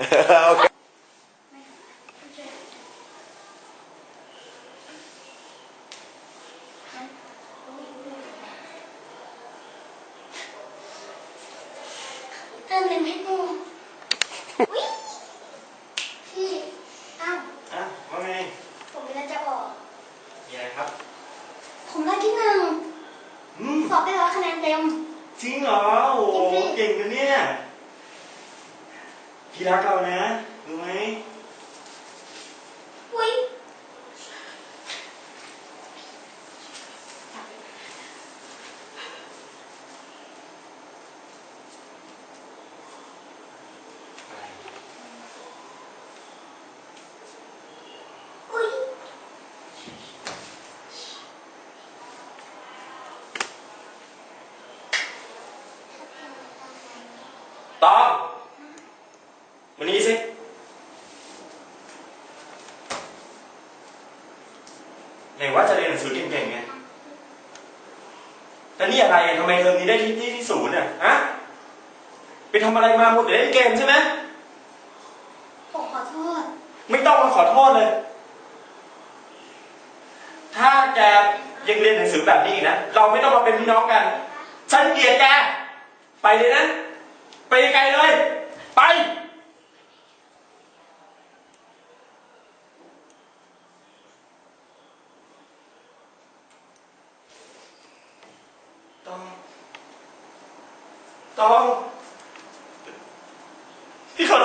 โอเค เติมเต็มให้กูอุ๊ยพี่อ้าว อะว่าไง ผมเวลาจะออก มีอะไรครับ ผมได้ที่หนึ่ง อืม สอบได้ร้อยคะแนนเต็ม จริงเหรอ โอ้โห จริงๆ เก่งนะเนี่ย พี่รักเรานะ รู้ไหม อุ้ย อุ้ย ตองวันนี้สิไหนว่าจะเรียนหนังสือเก่งๆไง แต่นี่อะไรอะทำไมเทอมนี้ได้ที่ที่ที่ศูนย์อะฮะไปทำอะไรมาหมดแต่เล่นเกมใช่ไหมผมขอโทษ ไม่ต้องมาขอโทษเลย ถ้าแกยังเรียนหนังสือแบบนี้อีกนะ เราไม่ต้องมาเป็นพี่น้องกัน ฉันเกลียดแก ไปเลยนะ ไปไกลเลย ไป ต้อง ต้อง พี่ขอโ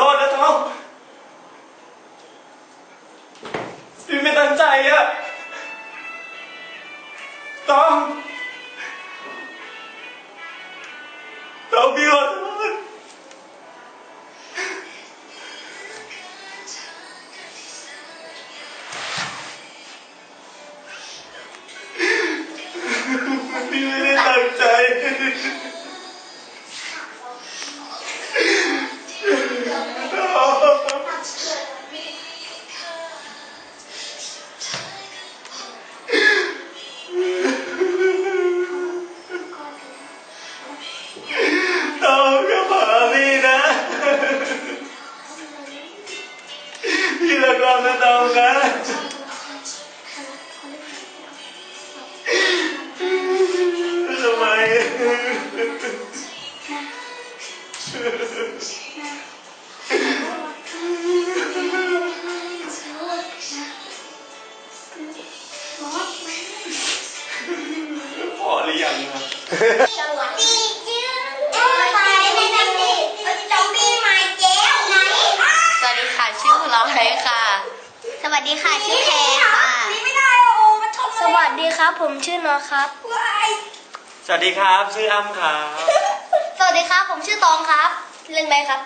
พอหรือยังอะสวัสดีจื้อโอ้ยไปในนั้นดิจอมบี้มาแจ้วไหนสวัสดีค่ะชื่อคุณร้องไห้ค่ะ สวัสดีค่ะชื่อแพรค่ะนี่ไม่ได้โอ้มาชมสวัสดีครับ ผมชื่อนอครับ สวัสดีครับ ชื่ออ้ำครับ สวัสดีครับ ผมชื่อตองครับเล่นไหมครับ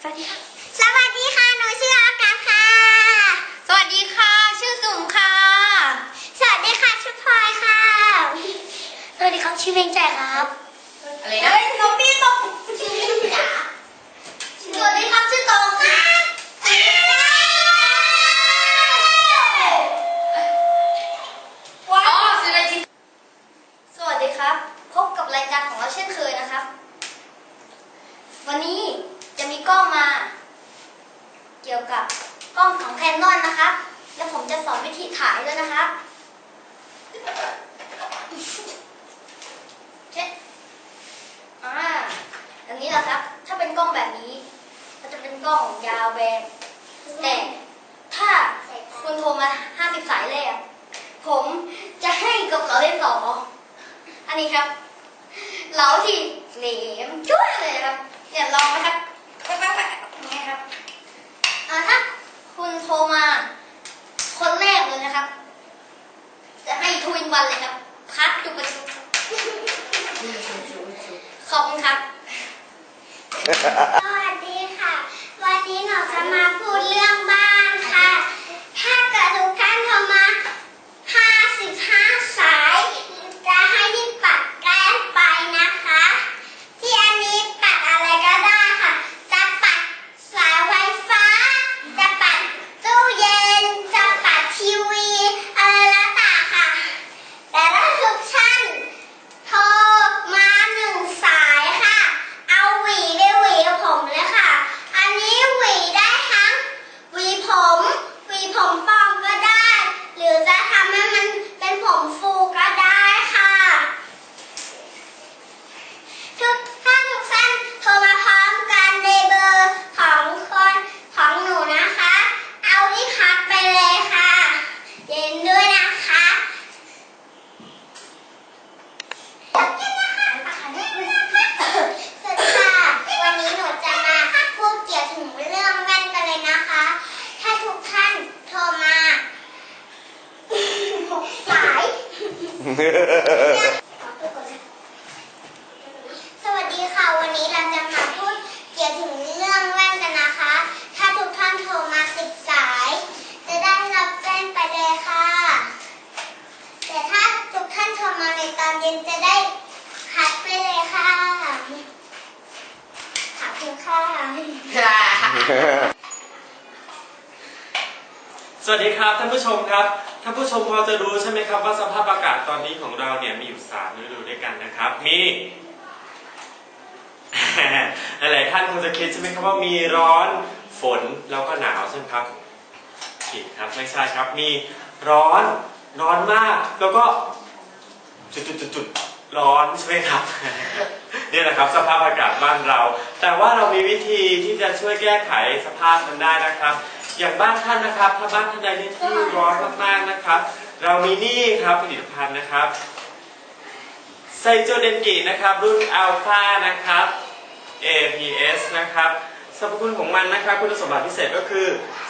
สวัสดีครับ สวัสดีค่ะ หนูชื่ออากาศค่ะ สวัสดีค่ะ ชื่อจุ๋มค่ะ สวัสดีค่ะ ชื่อพลอยค่ะ สวัสดีครับ ชื่อเบงใจครับ อะไรนะเฮ้ยน้องพี่ตองชื่อจ๋าสวัสดีครับชื่อตองค่ะ อ๋อสินาที สวัสดีครับ พบกับรายการของเราเช่นเคยนะครับ วันนี้จะมีกล้องมา เกี่ยวกับกล้องของแคนนอนนะครับและผมจะสอนวิธีถ่ายด้วยนะครับเช็ดอ่าอันนี้แหละครับ ถ้าเป็นกล้องแบบนี้ก็จะเป็นกล้องยาวแบนแต่ถ้าคุณโทรมา 50 สายแรก ผมจะให้กับเราได้ต่ออันนี้ครับ เหลาที่แหลมจ้วเลยครับเนี่ยลองไหมครับแป๊บๆๆอย่างเงี้ยครับอ่าถ้าคุณ โทรมา คนแรกเลยนะครับ จะให้ทวินวันเลยครับ พักจุกไปจุกขอบคุณครับ สวัสดีค่ะ วันนี้หนูจะมาพูดเรื่องบ้านค่ะ ถ้าเกิดทุกท่านโทรมา 55 สาย จะให้นี่ปัดแก้ไปนะคะ ที่อันนี้ปัดอะไรก็ได้ค่ะ จะปัดสายไฟฟ้า จะปัดตู้เย็น จะปัดทีวีอะไรแล้วแต่ค่ะ แต่ถ้าทุกท่านโทรมาหนึ่งสายค่ะ เอาหวีไปหวีผมเลยค่ะ อันนี้ สวัสดีค่ะ วันนี้เราจะมาพูดเกี่ยวถึงเรื่องแว่นกันนะคะ ถ้าทุกท่านโทรมาสิบสาย จะได้รับแว่นไปเลยค่ะ แต่ถ้าทุกท่านโทรมาในตอนเย็นจะได้คัดไปเลยค่ะ ขอบคุณค่ะ สวัสดีครับท่านผู้ชมครับ ท่านผู้ชมพอจะรู้ใช่ไหมครับว่าสภาพอากาศตอนนี้ของเราเนี่ยมีอยู่สามฤดูด้วยกันนะครับ มีหลายท่านคงจะคิดใช่ไหมครับว่ามีร้อนฝนแล้วก็หนาวใช่ไหมครับผิดครับไม่ใช่ครับ มีร้อนร้อนมากแล้วก็จุดๆๆร้อนใช่ไหมครับนี่แหละครับสภาพอากาศบ้านเรา แต่ว่าเรามีวิธีที่จะช่วยแก้ไขสภาพมันได้นะครับ อย่างบ้านท่านนะครับ ถ้าบ้านท่านใดที่ร้อนมากๆนะครับ เรามีนี่ครับผลิตภัณฑ์นะครับไซโจเดนกินะครับรุ่นอัลฟานะครับ APS นะครับสรรพคุณของมันนะครับคุณสมบัติพิเศษก็คือ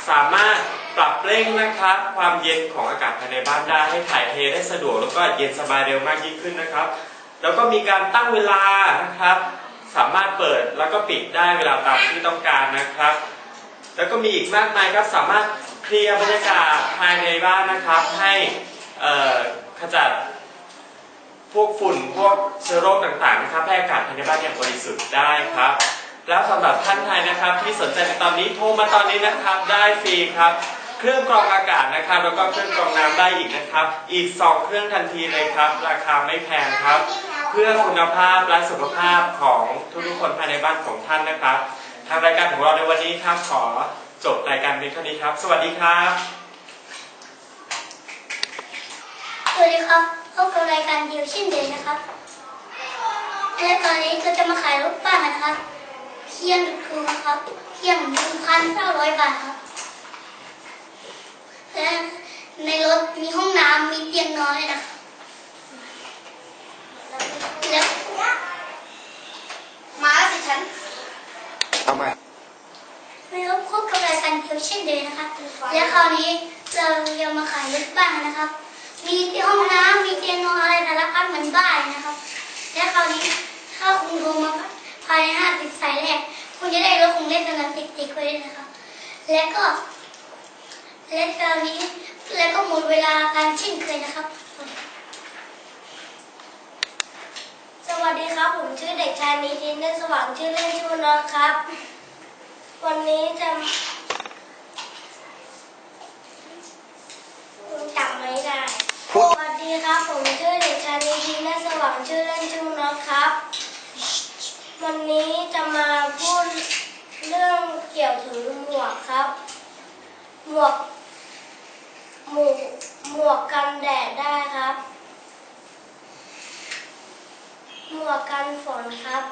สามารถปรับเร่งนะครับ ความเย็นของอากาศภายในบ้านได้ให้ถ่ายเทได้สะดวก แล้วก็เย็นสบายเร็วมากยิ่งขึ้นนะครับ แล้วก็มีการตั้งเวลานะครับ สามารถเปิดแล้วก็ปิดได้เวลาตามที่ต้องการนะครับ แล้วก็มีอีกมากมายครับสามารถเคลียร์บรรยากาศภายในบ้านนะครับ ให้ขจัดพวกฝุ่นพวกเชื้อโรคต่างๆนะครับให้อากาศภายในบ้านอย่างบริสุทธิ์ได้ครับแล้วสำหรับท่านไทยนะครับที่สนใจในตอนนี้โทรมาตอนนี้นะครับได้ฟรีครับ เครื่องกรองอากาศนะครับ แล้วก็เครื่องกรองน้ำได้อีกนะครับ อีก 2 เครื่องทันทีเลยครับ ราคาไม่แพงครับ เพื่อคุณภาพและสุขภาพของทุกๆคนภายในบ้านของท่านนะครับ ทางรายการของเราในวันนี้ครับขอจบรายการเพียงเท่านี้ครับ สวัสดีครับ สวัสดีครับพบกับรายการเดียวเช่นเดิมนะครับ และตอนนี้ก็จะมาขายรถบ้านนะครับเพียงถูครับเพียงหนึ่งพันเก้าร้อยบาทครับและในรถมีห้องน้ำมีเตียงนอนด้วยนะครับแล้ว มาแล้วสิฉัน เอามา ในรถพบกับรายการเดียวเช่ นเดิมนะครับ และคราวนี้เราจะมาขายรถบ้านนะครับ มีที่ห้องน้ำมีเตียงนอนอะไรสารพัดเหมือนบ้านนะครับ และคราวนี้ถ้าคุณโทรมาภายในห้าสิบสายแรก คุณจะได้รถของเล่นสนามติดๆไว้ด้วยนะครับ และก็ และคราวนี้และก็หมดเวลาการเช่นเคยนะครับ สวัสดีครับ ผมชื่อเด็กชายมีทินเนสว่างชื่อเล่นชื่อนอตครับ วันนี้จะ จำไม่ได้ สวัสดีครับ ผมชื่อเด็กชายมีทินเนสว่างชื่อเล่นชื่อนอตครับ วันนี้จะมาพูดเรื่องเกี่ยวถึงหมวกครับ หมวก หมวกหมวกกันแดดได้ครับ หมวกกันฝนครับ